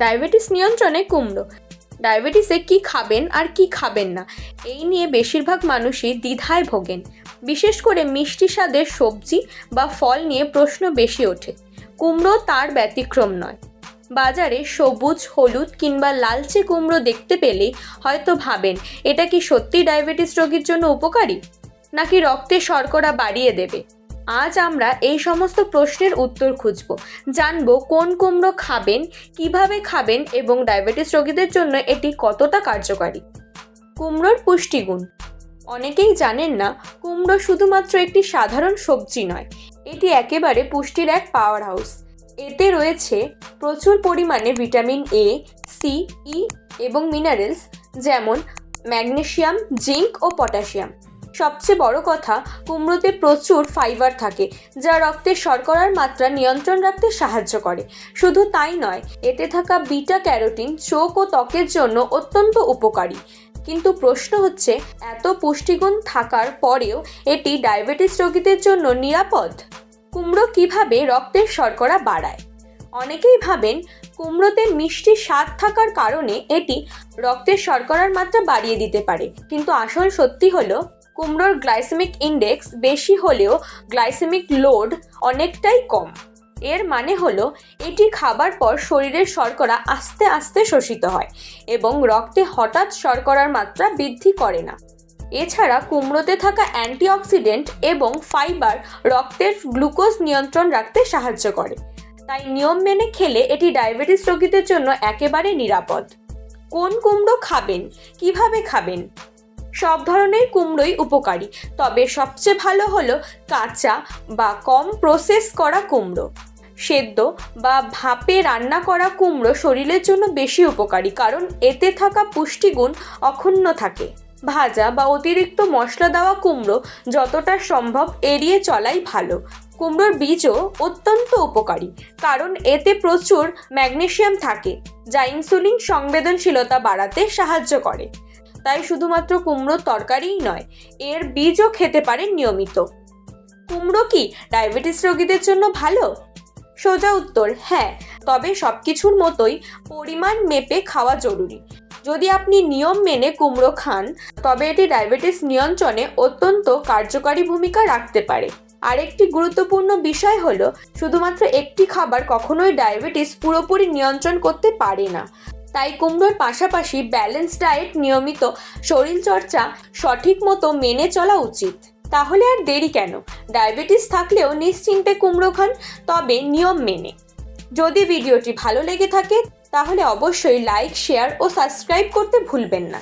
Diabetes নিয়ন্ত্রণে কুমড়ো। ডায়াবেটিসে কি খাবেন আর কি খাবেন না, এই নিয়ে বেশিরভাগ মানুষই দ্বিধায় ভোগেন। বিশেষ করে মিষ্টি স্বাদের সবজি বা ফল নিয়ে প্রশ্ন বেশি ওঠে। কুমড়ো তার ব্যতিক্রম নয়। বাজারে সবুজ, হলুদ কিংবা লালচে কুমড়ো দেখতে পেলেই হয়তো ভাবেন, এটা কি সত্যি ডায়াবেটিস রোগীর জন্য উপকারী? নাকি রক্তে শর্করা বাড়িয়ে দেবে? আজ আমরা এই সমস্ত প্রশ্নের উত্তর খুঁজব। জানব কোন কুমড়ো খাবেন, কীভাবে খাবেন এবং ডায়াবেটিস রোগীদের জন্য এটি কতটা কার্যকারী। কুমড়োর পুষ্টিগুণ। অনেকেই জানেন না, কুমড়ো শুধুমাত্র একটি সাধারণ সবজি নয়, এটি একেবারে পুষ্টির এক পাওয়ার হাউস এতে রয়েছে প্রচুর পরিমাণে ভিটামিন এ সি ই এবং মিনারেলস যেমন ম্যাগনেসিয়াম জিঙ্ক ও পটাশিয়াম। সবচেয়ে বড় কথা, কুমড়োতে প্রচুর ফাইবার থাকে, যা রক্তের শর্করার মাত্রা নিয়ন্ত্রণ রাখতে সাহায্য করে। শুধু তাই নয়, এতে থাকা বিটা ক্যারোটিন, চোখ ও ত্বকের জন্য অত্যন্ত উপকারী। কিন্তু প্রশ্ন হচ্ছে, এত পুষ্টিগুণ থাকার পরেও এটি ডায়াবেটিস রোগীদের জন্য নিরাপদ? কুমড়ো কীভাবে রক্তের শর্করা বাড়ায়? অনেকেই ভাবেন, কুমড়োতে মিষ্টি স্বাদ থাকার কারণে এটি রক্তের শর্করার মাত্রা বাড়িয়ে দিতে পারে। কিন্তু আসল সত্যি হলো কুমড়োর গ্লাইসেমিক ইন্ডেক্স বেশি হলেও গ্লাইসেমিক লোড অনেকটাই কম। এর মানে হলো, এটি খাবার পর শরীরের শর্করা আস্তে আস্তে শোষিত হয় এবং রক্তে হঠাৎ শর্করার মাত্রা বৃদ্ধি করে না। এছাড়া কুমড়োতে থাকা অ্যান্টিঅক্সিডেন্ট এবং ফাইবার রক্তের গ্লুকোজ নিয়ন্ত্রণ রাখতে সাহায্য করে। তাই নিয়ম মেনে খেলে এটি ডায়াবেটিস রোগীদের জন্য একেবারে নিরাপদ। কোন কুমড়ো খাবেন? কীভাবে খাবেন? সব ধরনের কুমড়োই উপকারী। তবে সবচেয়ে ভালো হলো কাঁচা বা কম প্রসেস করা কুমড়ো। সেদ্ধ বা ভাপে রান্না করা কুমড়ো শরীরের জন্য বেশি উপকারী, কারণ এতে থাকা পুষ্টিগুণ অক্ষুণ্ণ থাকে। ভাজা বা অতিরিক্ত মশলা দেওয়া কুমড়ো যতটা সম্ভব এড়িয়ে চলাই ভালো। কুমড়োর বীজও অত্যন্ত উপকারী, কারণ এতে প্রচুর ম্যাগনেশিয়াম থাকে, যা ইনসুলিন সংবেদনশীলতা বাড়াতে সাহায্য করে। তাই শুধুমাত্র কুমড়োর তরকারিই নয়, এর বীজও খেতে পারেন নিয়মিত। কুমড়ো কি ডায়াবেটিস রোগীদের জন্য ভালো? সোজা উত্তর হ্যাঁ তবে সব কিছুর মতোই পরিমাণ মেপে খাওয়া জরুরি। যদি আপনি নিয়ম মেনে কুমড়ো খান, তবে এটি ডায়াবেটিস নিয়ন্ত্রণে অত্যন্ত কার্যকারী ভূমিকা রাখতে পারে। আরেকটি গুরুত্বপূর্ণ বিষয় হলো, শুধুমাত্র একটি খাবার কখনোই ডায়াবেটিস পুরোপুরি নিয়ন্ত্রণ করতে পারে না। তাই কুমড়োর পাশাপাশি ব্যালেন্স ডায়েট নিয়মিত শরীরচর্চা সঠিক মতো মেনে চলা উচিত। তাহলে আর দেরি কেন? ডায়াবেটিস থাকলেও নিশ্চিন্তে কুমড়ো খান, তবে নিয়ম মেনে। যদি ভিডিওটি ভালো লেগে থাকে, তাহলে অবশ্যই লাইক, শেয়ার ও সাবস্ক্রাইব করতে ভুলবেন না।